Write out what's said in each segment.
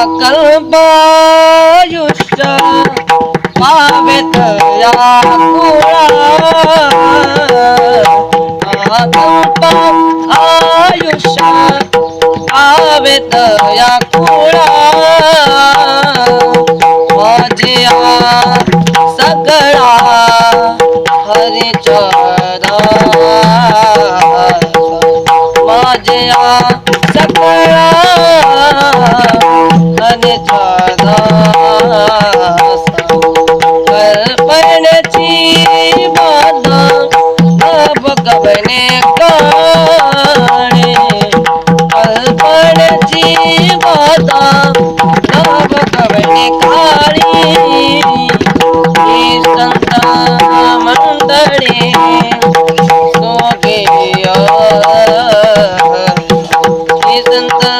कल्पायुष्य पावेत कुळा कल्प आयुष्य पावेत या कुळा माझ्या सगळा हरिचरा माझ्या हरिचरा बाधा नभ काणे कल्पनेची बाधा नभ काळी संत मंडळी सोगेय संत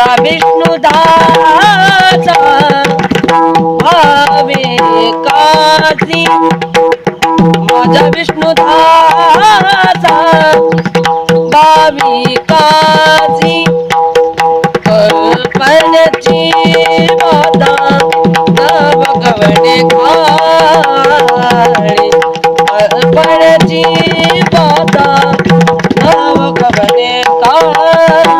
माझा विष्णुदाचा भावे काशी माझा विष्णुदाचा भाविकाची कल्पनेची बाधा नव गवणे काळी. कल्पनची माता नव गवणे काळी.